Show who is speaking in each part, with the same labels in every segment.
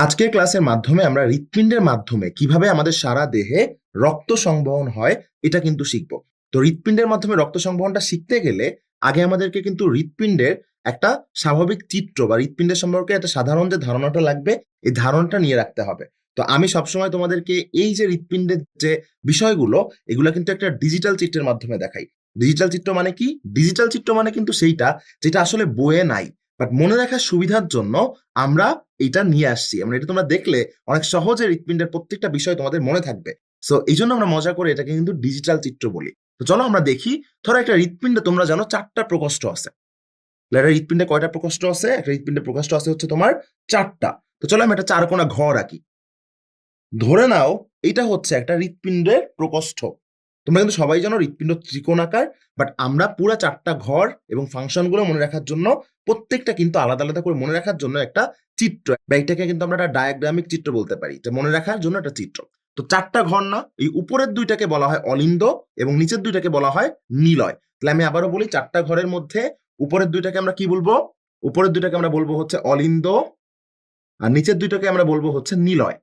Speaker 1: আজকের ক্লাসের মাধ্যমে আমরা হৃৎপিণ্ডের মাধ্যমে কীভাবে আমাদের সারা দেহে রক্ত সংবহন হয়, এটা কিন্তু শিখব। তো হৃৎপিণ্ডের মাধ্যমে রক্ত সংবহনটা শিখতে গেলে আগে আমাদেরকে কিন্তু হৃৎপিণ্ডের একটা স্বাভাবিক চিত্র বা হৃৎপিণ্ডের সম্পর্কে একটা সাধারণ যে ধারণাটা লাগবে, এই ধারণাটা নিয়ে রাখতে হবে। তো আমি সবসময় তোমাদেরকে এই যে হৃৎপিণ্ডের যে বিষয়গুলো, এগুলো কিন্তু একটা ডিজিটাল চিত্রের মাধ্যমে দেখাই। ডিজিটাল চিত্র মানে কি? ডিজিটাল চিত্র মানে কিন্তু সেইটা যেটা আসলে বইয়ে নাই। বাট মনে রাখার সুবিধার জন্য আমরা এটা নিয়ে আসছি। আমরা এটা তোমরা দেখলে অনেক সহজে হৃৎপিণ্ডের প্রত্যেকটা বিষয় তোমাদের মনে থাকবে। সো এই জন্য আমরা মজা করে এটাকে কিন্তু ডিজিটাল চিত্র বলি। তো চলো আমরা দেখি, ধরো একটা হৃৎপিণ্ডে তোমরা জানো চারটা প্রকোষ্ঠ আছে। একটা হৃৎপিণ্ডে কয়টা প্রকোষ্ঠ আছে? একটা হৃৎপিণ্ডে প্রকোষ্ঠ আছে হচ্ছে তোমার চারটা। তো চলো আমি একটা চারকোনা ঘর আঁকি। ধরে নাও এটা হচ্ছে একটা হৃৎপিণ্ডের প্রকোষ্ঠ। তোমরা কিন্তু সবাই জানো হৃৎপিণ্ড ত্রিকোণাকার বাট আমরা পুরো চারটা ঘর এবং ফাংশনগুলো মনে রাখার জন্য, প্রত্যেকটা কিন্তু আলাদা আলাদা করে মনে রাখার জন্য একটা চিত্র। বা এটাকে কিন্তু আমরা একটা ডায়াগ্রামিক চিত্র বলতে পারি, যে মনে রাখার জন্য একটা চিত্র। তো চারটা ঘর না, এই উপরের দুইটাকে বলা হয় অলিন্দ এবং নিচের দুইটাকে বলা হয় নিলয়। তাহলে আমি আবারও বলি, চারটা ঘরের মধ্যে উপরের দুইটাকে আমরা কি বলব? উপরের দুইটাকে আমরা বলব হচ্ছে অলিন্দ আর নিচের দুইটাকে আমরা বলব হচ্ছে নিলয়।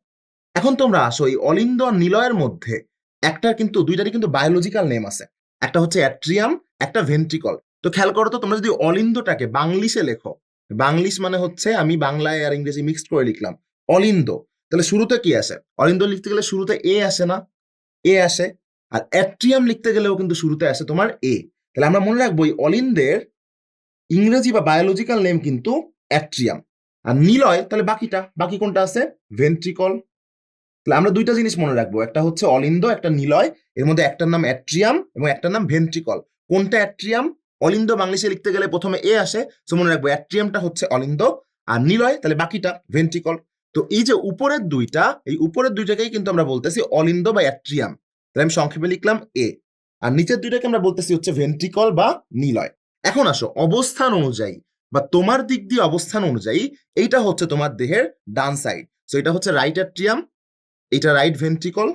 Speaker 1: এখন তোমরা আসো এই অলিন্দ আর নিলয়ের মধ্যে একটা কিন্তু, দুইটারই কিন্তু বায়োলজিক্যাল নেম আছে। একটা হচ্ছে অ্যাট্রিয়াম একটা ভেন্ট্রিকল তো খেয়াল করো তো, তোমরা যদি অলিন্দটাকে বাংলিশে লেখো, বাংলিশ মানে হচ্ছে আমি বাংলায় আর ইংরেজি মিক্সড করে লিখলাম, অলিন্দ। তাহলে শুরুতে কি আসে? অলিন্দ লিখতে গেলে শুরুতে এ আসে না, এ আসে। আর অ্যাট্রিয়াম লিখতে গেলেও কিন্তু শুরুতে আসে তোমার এ। তাহলে আমরা মনে রাখব অলিন্দের ইংরেজি বা বায়োলজিক্যাল নেম কিন্তু অ্যাট্রিয়াম আর নিলয়, তাহলে বাকিটা, বাকি কোনটা আছে? ভেন্ট্রিকল তাহলে আমরা দুইটা জিনিস মনে রাখব। একটা হচ্ছে অলিন্দ, একটা নিলয়। এর মধ্যে একটার নাম অ্যাট্রিয়াম এবং একটার নাম ভেন্ট্রিকল। কোনটা অ্যাট্রিয়াম? অলিন্দ বাংলিশে লিখতে গেলে প্রথমে এ আসে। তো মনে রাখব অ্যাট্রিয়ামটা হচ্ছে অলিন্দ আর নিলয় তাহলে বাকিটা ভেন্ট্রিকল। তো এই যে উপরের দুইটা, এই উপরের দুইটাকেই কিন্তু আমরা বলতেছি অলিন্দ বা অ্যাট্রিয়াম। তাহলে আমি সংক্ষেপে লিখলাম এ। আর নিচের দুইটাকে আমরা বলতেছি হচ্ছে ভেন্ট্রিকল বা নিলয়। এখন আসো, অবস্থান অনুযায়ী বা তোমার দিক দিয়ে অবস্থান অনুযায়ী, এইটা হচ্ছে তোমার দেহের ডান সাইড সো এটা হচ্ছে রাইট অ্যাট্রিয়াম এটা রাইট ভেন্ট্রিকল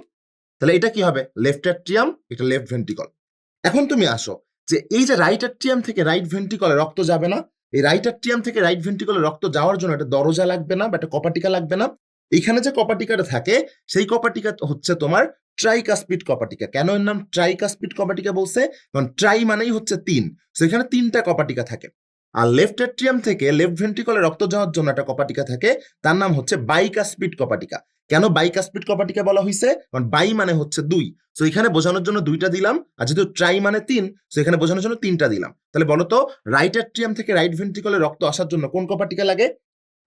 Speaker 1: তাহলে এটা কি হবে? লেফট অ্যাট্রিয়াম এটা লেফট ভেন্ট্রিকল এখন তুমি আসো, যে এই যে রাইট অ্যাট্রিয়াম থেকে রাইট ভেন্ট্রিকলে রক্ত যাবে না, এই রাইট অ্যাট্রিয়াম থেকে রাইট ভেন্ট্রিকলে রক্ত যাওয়ার জন্য একটা দরজা লাগবে না বা একটা কপাটিকা লাগবে না। এখানে যে কপাটিকাটা থাকে, সেই কপাটিকা হচ্ছে তোমার ট্রাইকাস্পিড কপাটিকা। কেন এর নাম ট্রাইকাস্পিড কপাটিকা বলছে? কারণ ট্রাই মানেই হচ্ছে তিন। সেখানে তিনটা কপাটিকা থাকে। আর লেফট অ্যাট্রিয়াম থেকে লেফট ভেন্ট্রিকলে রক্ত যাওয়ার জন্য একটা কপাটিকা থাকে, তার নাম হচ্ছে বাইকাস্পিড কপাটিকা। কেন বাই বাইকাস্পিড কপাটিকা বলা হয়েছে কারণ বাই মানে হচ্ছে দুই। সো এখানে বোঝানোর জন্য দুইটা দিলাম, আর যেহেতু ট্রাই মানে তিন সো এখানে বোঝানোর জন্য তিনটা দিলাম। তাহলে বলো তো রাইট অ্যাট্রিয়াম থেকে রাইট ভেন্ট্রিকলে রক্ত আসার জন্য কোন কপাটিকা লাগে?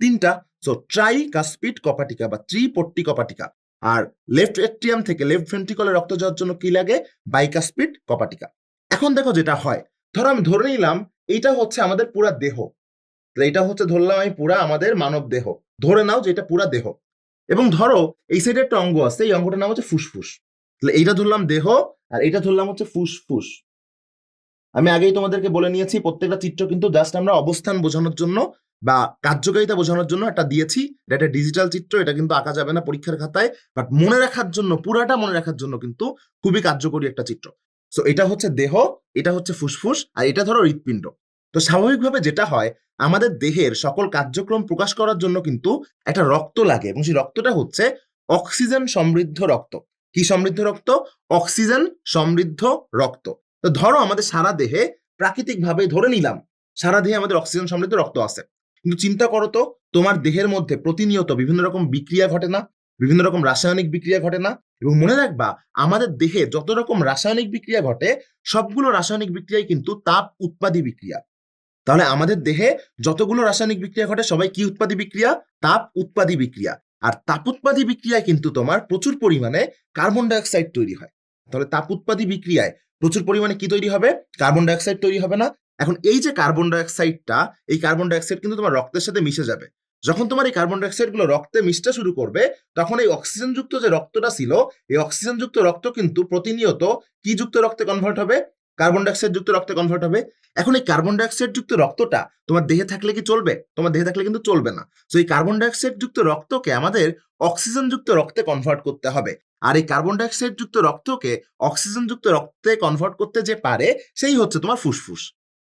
Speaker 1: তিনটা। সো ট্রাই কাস্পিড কপাটিকা বা ত্রিপট্টি কপাটিকা আর লেফট অ্যাট্রিয়াম থেকে লেফট ভেন্ট্রিকলে রক্ত যাওয়ার জন্য কি লাগে? বাইকাস্পিড কপাটিকা এখন দেখো যেটা হয়। ধরো আমি ধরে নিলাম, এইটা হচ্ছে আমাদের পুরা দেহ। এটা হচ্ছে ধরলাম আমি পুরা আমাদের মানব দেহ। ধরে নাও যে এটা পুরা দেহ। এবং ধরো, এই সাইডে একটা অঙ্গ আছে, এই অঙ্গটার নাম হচ্ছে ফুসফুস। তাহলে এইটা ধরলাম দেহ, আর এটা ধরলাম হচ্ছে ফুসফুস। আমি আগেই তোমাদেরকে বলে নিয়েছি, প্রত্যেকটা চিত্র কিন্তু জাস্ট আমরা অবস্থান বোঝানোর জন্য বা কার্যকারিতা বোঝানোর জন্য একটা দিয়েছি। এটা একটা ডিজিটাল চিত্র, এটা কিন্তু আঁকা যাবে না পরীক্ষার খাতায় বাট মনে রাখার জন্য, পুরাটা মনে রাখার জন্য কিন্তু খুবই কার্যকরী একটা চিত্র। সো এটা হচ্ছে দেহ, এটা হচ্ছে ফুসফুস, আর এটা ধরো হৃৎপিণ্ড। তো স্বাভাবিকভাবে যেটা হয় আমাদের দেহের সকল কার্যক্রম প্রকাশ করার জন্য কিন্তু একটা রক্ত লাগে এবং সেই রক্তটা হচ্ছে অক্সিজেন সমৃদ্ধ রক্ত। কি সমৃদ্ধ রক্ত? অক্সিজেন সমৃদ্ধ রক্ত। তো ধরো আমাদের সারা দেহে প্রাকৃতিকভাবে ধরে নিলাম, সারা দেহে আমাদের অক্সিজেন সমৃদ্ধ রক্ত আছে। কিন্তু চিন্তা করো তো, তোমার দেহের মধ্যে প্রতিনিয়ত বিভিন্ন রকম বিক্রিয়া ঘটে না, বিভিন্ন রকম রাসায়নিক বিক্রিয়া ঘটে না এবং মনে রাখবা, আমাদের দেহে যত রকম রাসায়নিক বিক্রিয়া ঘটে, সবগুলো রাসায়নিক বিক্রিয়াই কিন্তু তাপ উৎপাদী বিক্রিয়া। তাহলে আমাদের দেহে যতগুলো রাসায়নিক বিক্রিয়া ঘটে, সবাই কি উৎপাদী বিক্রিয়া? তাপ উৎপাদী বিক্রিয়া। আর তাপ উৎপাদী বিক্রিয়ায় কিন্তু তোমার প্রচুর পরিমাণে কার্বন ডাইঅক্সাইড তৈরি হয়। তাহলে তাপ উৎপাদী বিক্রিয়ায় প্রচুর পরিমাণে কি তৈরি হবে? কার্বন ডাইঅক্সাইড তৈরি হবে না। এখন এই যে কার্বন ডাইঅক্সাইডটা এই কার্বন ডাইঅক্সাইড কিন্তু তোমার রক্তের সাথে মিশে যাবে। যখন তোমার এই কার্বন ডাইঅক্সাইডগুলো রক্তে মিশতে শুরু করবে, তখন এই অক্সিজেনযুক্ত যে রক্তটা ছিল, এই অক্সিজেনযুক্ত রক্ত কিন্তু প্রতিনিয়ত কি যুক্ত রক্তে কনভার্ট হবে? কার্বন ডাইঅক্সাইড যুক্ত রক্তে কনভার্ট হবে। এখন এই কার্বন ডাইঅক্সাইড যুক্ত রক্তটা তোমার দেহে থাকলে কি চলবে? তোমার দেহে থাকলে কিন্তু চলবে না। তো এই কার্বন ডাইঅক্সাইড যুক্ত রক্তকে আমাদের অক্সিজেন যুক্ত রক্তে কনভার্ট করতে হবে। আর এই কার্বন ডাইঅক্সাইড যুক্ত রক্তকে অক্সিজেন যুক্ত রক্তে কনভার্ট করতে যে পারে, সেই হচ্ছে তোমার ফুসফুস।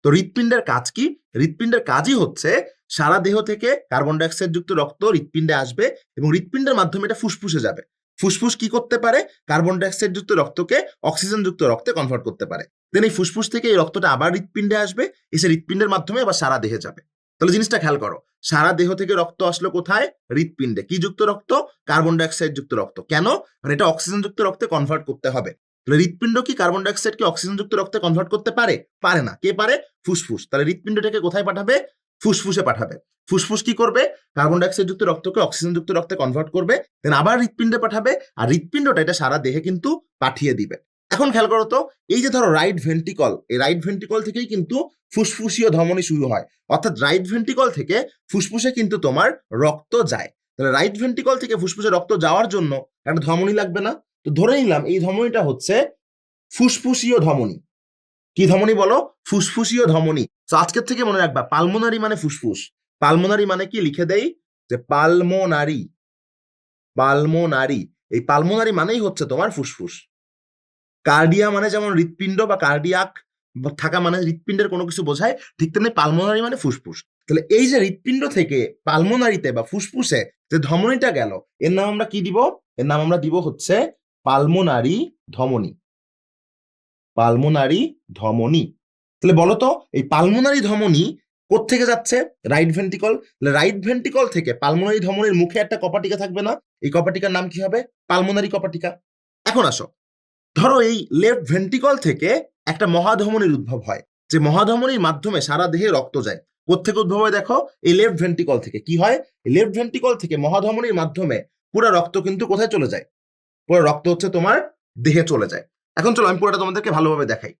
Speaker 1: তো হৃৎপিণ্ডের কাজ কি? হৃৎপিণ্ডের কাজই হচ্ছে সারা দেহ থেকে কার্বন ডাইঅক্সাইড যুক্ত রক্ত হৃৎপিণ্ডে আসবে এবং হৃৎপিণ্ডের মাধ্যমে এটা ফুসফুসে যাবে। ফুসফুস কি করতে পারে? কার্বন ডাইঅক্সাইড যুক্ত রক্তকে অক্সিজেন যুক্ত রক্তে কনভার্ট করতে পারে। দেন এই ফুসফুস থেকে এই রক্তটা আবার হৃৎপিণ্ডে আসবে, এসে হৃৎপিণ্ডের মাধ্যমে আবার সারা দেহে যাবে। তাহলে জিনিসটা খেয়াল করো, সারা দেহ থেকে রক্ত আসলো কোথায়? হৃৎপিণ্ডে। কি যুক্ত রক্ত? কার্বন ডাইঅক্সাইড যুক্ত রক্ত। কেন? মানে এটা অক্সিজেন যুক্ত রক্তে কনভার্ট করতে হবে। তাহলে হৃৎপিণ্ড কি কার্বন ডাইঅক্সাইডকে অক্সিজেন যুক্ত রক্তে কনভার্ট করতে পারে? পারে না। কে পারে? ফুসফুস। তাহলে হৃৎপিণ্ডটাকে কোথায় পাঠাবে? ফুসফুসে পাঠাবে। ফুসফুস কি করবে? কার্বন ডাইঅক্সাইড যুক্ত রক্তকে অক্সিজেন যুক্ত রক্তে কনভার্ট করবে দেন আবার হৃৎপিণ্ডে পাঠাবে, আর হৃৎপিণ্ডটা এটা সারা দেহে কিন্তু পাঠিয়ে দিবে। এখন খেয়াল করো তো, এই যে ধরো রাইট ভেন্টিকল এই রাইট ভেন্টিকল থেকেই কিন্তু ফুসফুসীয় ধমনী শুরু হয়। অর্থাৎ রাইট ভেন্টিকল থেকে ফুসফুসে কিন্তু তোমার রক্ত যায়। তাহলে রাইট ভেন্টিকল থেকে ফুসফুসে রক্ত যাওয়ার জন্য একটা ধমনী লাগবে না? তো ধরে নিলাম, এই ধমনীটা হচ্ছে ফুসফুসীয় ধমনী। কি ধমনী বলো? ফুসফুসীয় ধমনী। তো আজকের থেকে মনে রাখবা, পালমোনারি মানে ফুসফুস। পালমোনারি মানে কি? লিখে দেই যে পালমোনারি। পালমোনারি। এই পালমোনারি মানেই হচ্ছে তোমার ফুসফুস। কার্ডিয়া মানে যেমন হৃৎপিণ্ড বা কার্ডিয়াক থাকা মানে হৃৎপিণ্ডের কোনো কিছু বোঝায়, ঠিক তেমনি পালমোনারি মানে ফুসফুস। তাহলে এই যে হৃৎপিণ্ড থেকে পালমোনারিতে বা ফুসফুসে যে ধমনীটা গেল, এর নাম আমরা কি দিব? এর নাম আমরা দিব হচ্ছে পালমোনারি ধমনী। পালমোনারি ধমনী। তাহলে বলো তো এই পালমোনারি ধমনী কোত্থেকে যাচ্ছে? রাইট ভেন্টিকল রাইট ভেন্টিকল থেকে পালমোনারি ধমনীর মুখে একটা কপাটিকা থাকবে না। এই কপাটিকার নাম কি হবে? পালমোনারি কপাটিকা। এখন আসো। ধরো এই লেফট ভেন্টিকল থেকে একটা মহাধমনীর উদ্ভব হয়। যে মহাধমনীর মাধ্যমে সারা দেহে রক্ত যায়। কোত্থেকে উদ্ভব হয় দেখো? এই লেফট ভেন্টিকল থেকে। কি হয়? লেফট ভেন্টিকল থেকে মহাধমনীর মাধ্যমে পুরো রক্ত কিন্তু কোথায় চলে যায়? পুরো রক্ত হচ্ছে তোমার দেহে চলে যায়। এখন চলো আমি পুরোটা তোমাদেরকে ভালোভাবে দেখাই।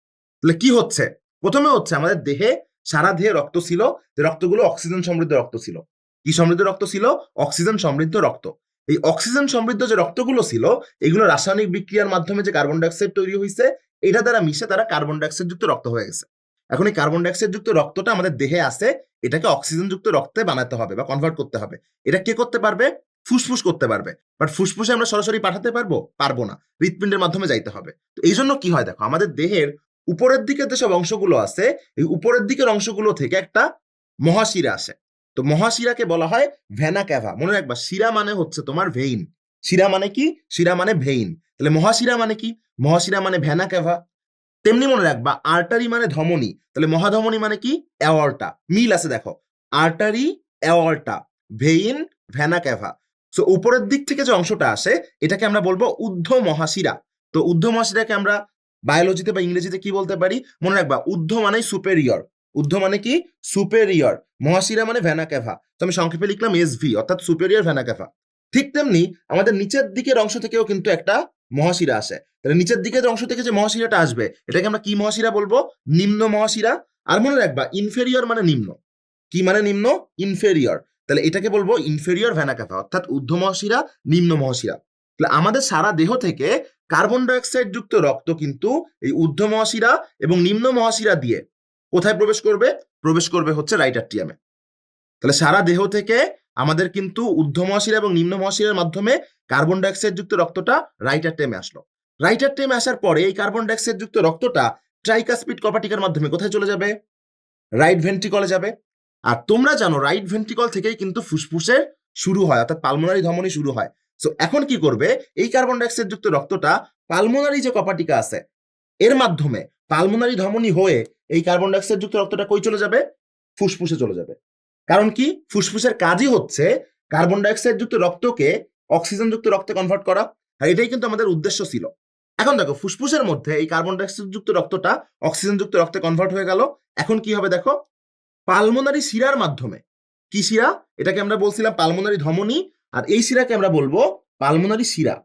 Speaker 1: তাহলে কি হচ্ছে? প্রথমে হচ্ছে আমাদের দেহে সারা দেহে রক্ত ছিল, যে রক্তগুলো অক্সিজেন সমৃদ্ধ রক্ত ছিল। কি সমৃদ্ধ রক্ত ছিল? অক্সিজেন সমৃদ্ধ রক্ত। এই অক্সিজেন সমৃদ্ধ যে রক্তগুলো ছিল, এগুলো রাসায়নিক বিক্রিয়ার মাধ্যমে যে কার্বন ডাইঅক্সাইড তৈরি হয়েছে এটা দ্বারা মিশে তারা কার্বন ডাইঅক্সাইড যুক্ত রক্ত হয়ে গেছে। এখন এই কার্বন ডাইঅক্সাইড যুক্ত রক্তটা আমাদের দেহে আছে, এটাকে অক্সিজেন যুক্ত রক্তে বানাতে হবে বা কনভার্ট করতে হবে। এটা কে করতে পারবে? ফুসফুস করতে পারবে। বাট ফুসফুসে আমরা সরাসরি পাঠাতে পারব? পারব না। হৃৎপিণ্ডের মাধ্যমে যাইতে হবে। তো এই জন্য কি হয় দেখো, আমাদের দেহের উপরের দিকে যেসব অংশগুলো আছে, এই উপরের দিকের অংশগুলো থেকে একটা মহাশিরা আসে। তো মহাশিরাকে বলা হয় ভেনা ক্যাভা মনে রাখবা, শিরা মানে হচ্ছে তোমার ভেইন। শিরা মানে কি? শিরা মানে ভেইন। তাহলে মহাশিরা মানে কি? মহাশিরা মানে ভেনা ক্যাভা তেমনি মনে রাখবা, আর্টারি মানে ধমনী। তাহলে মহাধমনী মানে কি? অ্যাওয়ার্টা। মিল আছে, দেখো। Artery, aorta, vein vena cava so উপরের দিক থেকে যে অংশটা আসে, এটাকে আমরা বলব ঊর্ধ্ব মহাশিরা তো ঊর্ধ্ব মহাশিরাকে আমরা বায়োলজিতে বা ইংরেজিতে কি বলতে পারি? মনে রাখবা ঊর্ধ্ব মানে সুপেরিয়র ঊর্ধ্ব মানে কি? সুপেরিয়র মহাশিরা মানে ভ্যানাক্যাভা। তো আমি সংক্ষেপে লিখলাম এস ভি অর্থাৎ সুপেরিয়র ভ্যানাক্যাভা। ঠিক তেমনি আমাদের নিচের দিকের অংশ থেকেও কিন্তু একটা মহাশিরা আসে। তাহলে নিচের দিকের অংশ থেকে যে মহাশিরাটা আসবে, এটাকে আমরা কি মহাশিরা বলব? নিম্ন মহাশিরা। আর মনে রাখবা ইনফেরিয়র মানে নিম্ন। কি মানে নিম্ন? ইনফেরিয়র তাহলে এটাকে বলব ইনফেরিয়র ভ্যানাক্যাভা, অর্থাৎ ঊর্ধ্ব মহাশিরা, নিম্ন মহাশিরা। তাহলে আমাদের সারা দেহ থেকে কার্বন ডাইঅক্সাইড যুক্ত রক্ত কিন্তু এই ঊর্ধ্ব মহাশিরা এবং নিম্ন মহাশিরা দিয়ে কোথায় প্রবেশ করবে? প্রবেশ করবে হচ্ছে রাইট আর্টিয়ামে তাহলে সারা দেহ থেকে আমাদের কিন্তু ঊর্ধ্ব মহাশিরা এবং নিম্ন মহাশিরার মাধ্যমে কার্বন ডাইঅক্সাইড যুক্ত রক্তটা রাইট আর্টিয়ামে আসলো। রাইট আর্টিয়ামে আসার পরে এই কার্বন ডাইঅক্সাইড যুক্ত রক্তটা ট্রাইকাসপিড কপাটিকার মাধ্যমে কোথায় চলে যাবে? রাইট ভেন্ট্রিকলে যাবে। আর তোমরা জানো রাইট ভেন্ট্রিকল থেকেই কিন্তু ফুসফুসের শুরু হয়, অর্থাৎ পালমোনারি ধমনী শুরু হয়। সো এখন কি করবে? এই কার্বন ডাইঅক্সাইড যুক্ত রক্তটা পালমোনারি যে কপাটিকা আছে, এর মাধ্যমে পালমোনারি ধমনী হয়ে এই কার্বন ডাইঅক্সাইড যুক্ত রক্তটা কই চলে যাবে? ফুসফুসে চলে যাবে। কারণ কি? ফুসফুসের কাজই হচ্ছে কার্বন ডাইঅক্সাইড যুক্ত রক্তকে অক্সিজেন যুক্ত রক্তে কনভার্ট করা। আর এটাই কিন্তু আমাদের উদ্দেশ্য ছিল। এখন দেখো, ফুসফুসের মধ্যে এই কার্বন ডাইঅক্সাইড যুক্ত রক্তটা অক্সিজেন যুক্ত রক্তে কনভার্ট হয়ে গেল। এখন কি হবে দেখো? পালমোনারি শিরার মাধ্যমে। কি শিরা? এটাকে আমরা বলছিলাম পালমোনারি ধমনী। আর এই শিরাকে আমরা বলব পালমোনারি শিরা।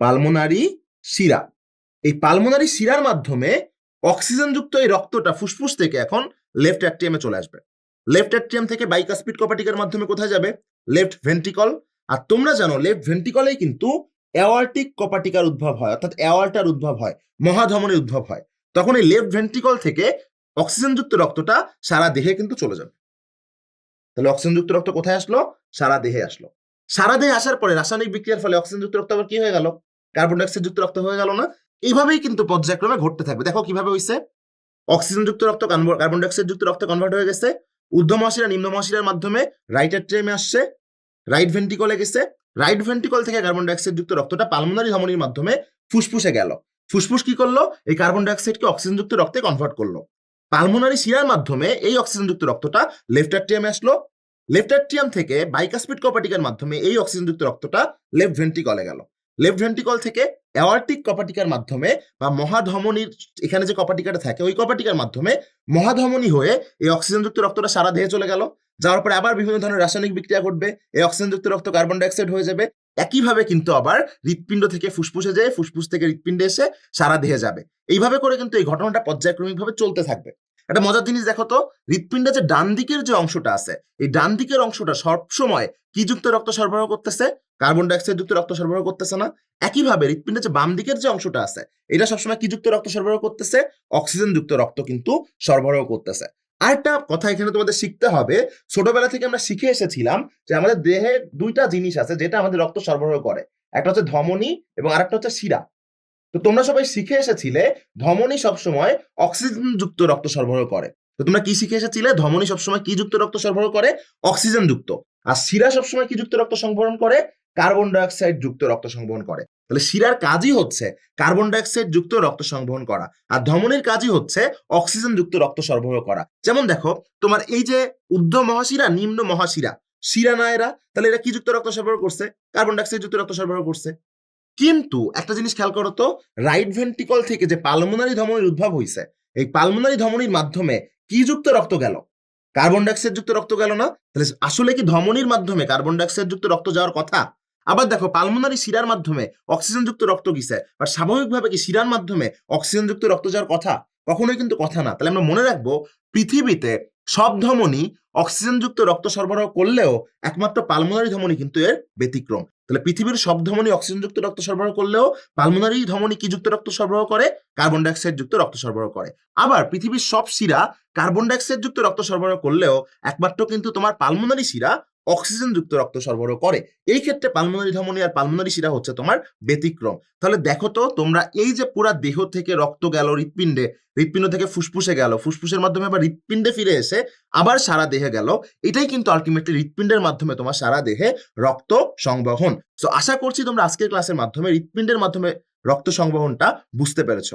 Speaker 1: পালমোনারি শিরা। এই পালমোনারি শিরার মাধ্যমে অক্সিজেনযুক্ত এই রক্তটা ফুসফুস থেকে এখন লেফট অ্যাট্রিয়ামে চলে আসবে। লেফট অ্যাট্রিয়াম থেকে বাইকাসপিড কপাটিকার মাধ্যমে কোথায় যাবে? লেফট ভেন্ট্রিকল আর তোমরা জানো লেফট ভেন্ট্রিকলেই কিন্তু অ্যাওয়ার্টিক কপাটিকার উদ্ভব হয়, অর্থাৎ অ্যাওয়ার্টার উদ্ভব হয়, মহাধমনের উদ্ভব হয়। তখন এই লেফট ভেন্ট্রিকল থেকে অক্সিজেনযুক্ত রক্তটা সারা দেহে কিন্তু চলে যাবে। তাহলে অক্সিজেনযুক্ত রক্ত কোথায় আসলো? সারা দেহে আসলো। সারা দেহে আসার পরে রাসায়নিক বিক্রিয়ার ফলে অক্সিজেনযুক্ত রক্ত আবার কি হয়ে গেল? কার্বন ডাইঅক্সাইড যুক্ত রক্ত হয়ে গেল না? এইভাবেই কিন্তু পর্যায়ক্রমে ঘটতে থাকবে। দেখো কীভাবে হয়েছে অক্সিজেন যুক্ত রক্ত কার্বন ডাইঅক্সাইড যুক্ত রক্ত কনভার্ট হয়ে গেছে। ঊর্ধ্ব মহাশিরা নিম্ন মহাশিরার মাধ্যমে রাইট অ্যাট্রিয়ামে আসছে। রাইট ভেন্ট্রিকলে গেছে। রাইট ভেন্ট্রিকল থেকে কার্বন ডাইঅক্সাইড যুক্ত রক্তটা পালমোনারি ধমনির মাধ্যমে ফুসফুসে গেল। ফুসফুস কি করল? এই কার্বন ডাইঅক্সাইডকে অক্সিজেন যুক্ত রক্তে কনভার্ট করল। পালমোনারি শিরার মাধ্যমে এই অক্সিজেন যুক্ত রক্তটা লেফট অ্যাট্রিয়ামে আসলো। লেফট অ্যাট্রিয়াম থেকে বাইকাসপিড কপাটিকার মাধ্যমে এই অক্সিজেন যুক্ত রক্তটা লেফট ভেন্ট্রিকলে গেল। লেফট ভেন্ট্রিকল থেকে অ্যাওয়ার্টিক কপাটিকার মাধ্যমে বা মহাধমনির এখানে যে কপাটিকাটা থাকে, ওই কপাটিকার মাধ্যমে মহাধমনী হয়ে এই অক্সিজেনযুক্ত রক্তটা সারা দেহে চলে গেল। যাওয়ার পরে আবার বিভিন্ন ধরনের রাসায়নিক বিক্রিয়া ঘটবে, এই অক্সিজেনযুক্ত রক্ত কার্বন ডাইঅক্সাইড হয়ে যাবে। একইভাবে কিন্তু আবার হৃৎপিণ্ড থেকে ফুসফুসে যেয়ে ফুসফুস থেকে হৃৎপিণ্ডে এসে সারা দেহে যাবে। এইভাবে করে কিন্তু এই ঘটনাটা পর্যায়ক্রমিকভাবে চলতে থাকবে। একটা মজার জিনিস দেখো তো হৃৎপিণ্ডে যে ডান দিকের যে অংশটা আছে, এই ডান দিকের অংশটা সবসময় কি যুক্ত রক্ত সরবরাহ করতেছে? কার্বন ডাইঅক্সাইড যুক্ত রক্ত সরবরাহ করতেছে না। একইভাবে হৃৎপিণ্ডে যে বাম দিকের যে অংশটা আছে, এটা সবসময় কি যুক্ত রক্ত সরবরাহ করতেছে? অক্সিজেন যুক্ত রক্ত কিন্তু সরবরাহ করতেছে। আরেকটা কথা এখানে তোমাদের শিখতে হবে, ছোটবেলা থেকে আমরা শিখে এসেছিলাম যে আমাদের দেহে দুইটা জিনিস আছে যেটা আমাদের রক্ত সরবরাহ করে। একটা হচ্ছে ধমনী এবং আরেকটা হচ্ছে শিরা। তো তোমরা সবাই শিখে এসেছিলে ধমনী সবসময় অক্সিজেন যুক্ত রক্ত সরবরাহ করে। তো তোমরা কি শিখে এসেছিলে? ধমনী সবসময় কি যুক্ত রক্ত সরবরাহ করে? অক্সিজেন যুক্ত। আর শিরা সবসময় কি যুক্ত রক্ত সংবহন করে? কার্বন ডাইঅক্সাইড যুক্ত রক্ত সংবহন করে। তাহলে শিরার কাজই হচ্ছে কার্বন ডাইঅক্সাইড যুক্ত রক্ত সংবহন করা। আর ধমনির কাজই হচ্ছে অক্সিজেন যুক্ত রক্ত সরবরাহ করা। যেমন দেখো, তোমার এই যে ঊর্ধ্ব মহাশিরা, নিম্ন মহাশিরা, শিরা না এরা, তাহলে এরা কি যুক্ত রক্ত সরবরাহ করছে? কার্বন ডাইঅক্সাইড যুক্ত রক্ত সরবরাহ করছে। কিন্তু একটা জিনিস খেয়াল করো তো রাইট ভেন্ট্রিকল থেকে যে পালমোনারি ধমনির উদ্ভব হয়েছে এই পালমোনারি ধমনির মাধ্যমে কি যুক্ত রক্ত গেল? কার্বন ডাইঅক্সাইড যুক্ত রক্ত গেল না? তাহলে আসলে কি ধমনির মাধ্যমে কার্বন ডাইঅক্সাইড যুক্ত রক্ত যাওয়ার কথা? আবার দেখো পালমোনারি শিরার মাধ্যমে অক্সিজেন যুক্ত রক্ত গিয়েছে বা স্বাভাবিকভাবে কি শিরার মাধ্যমে অক্সিজেন যুক্ত রক্ত যাওয়ার কথা? কখনোই কিন্তু কথা না। তাহলে আমরা মনে রাখব, পৃথিবীতে সব ধমনী অক্সিজেনযুক্ত রক্ত সরবরাহ করলেও একমাত্র পালমোনারি ধমনী কিন্তু এর ব্যতিক্রম। তাহলে পৃথিবীর সব ধমনি অক্সিজেনযুক্ত রক্ত সরবরাহ করলেও পালমোনারি ধমনী কি যুক্ত রক্ত সরবরাহ করে? কার্বন ডাইঅক্সাইড যুক্ত রক্ত সরবরাহ করে। আবার পৃথিবীর সব শিরা কার্বন ডাইঅক্সাইড যুক্ত রক্ত সরবরাহ করলেও একমাত্র কিন্তু তোমার পালমোনারি শিরা অক্সিজেন যুক্ত রক্ত সরবরাহ করে। এই ক্ষেত্রে পালমোনারি ধমনী আর পালমোনারি শিরা হচ্ছে তোমার ব্যতিক্রম। তাহলে দেখো তো, তোমরা এই যে পুরা দেহ থেকে রক্ত গেল হৃৎপিণ্ডে, হৃৎপিণ্ড থেকে ফুসফুসে গেল, ফুসফুসের মাধ্যমে আবার হৃৎপিণ্ডে ফিরে এসে আবার সারা দেহে গেল, এটাই কিন্তু আলটিমেটলি হৃৎপিণ্ডের মাধ্যমে তোমার সারা দেহে রক্ত সংবহন। তো আশা করছি তোমরা আজকের ক্লাসের মাধ্যমে হৃৎপিণ্ডের মাধ্যমে রক্ত সংবহনটা বুঝতে পেরেছ।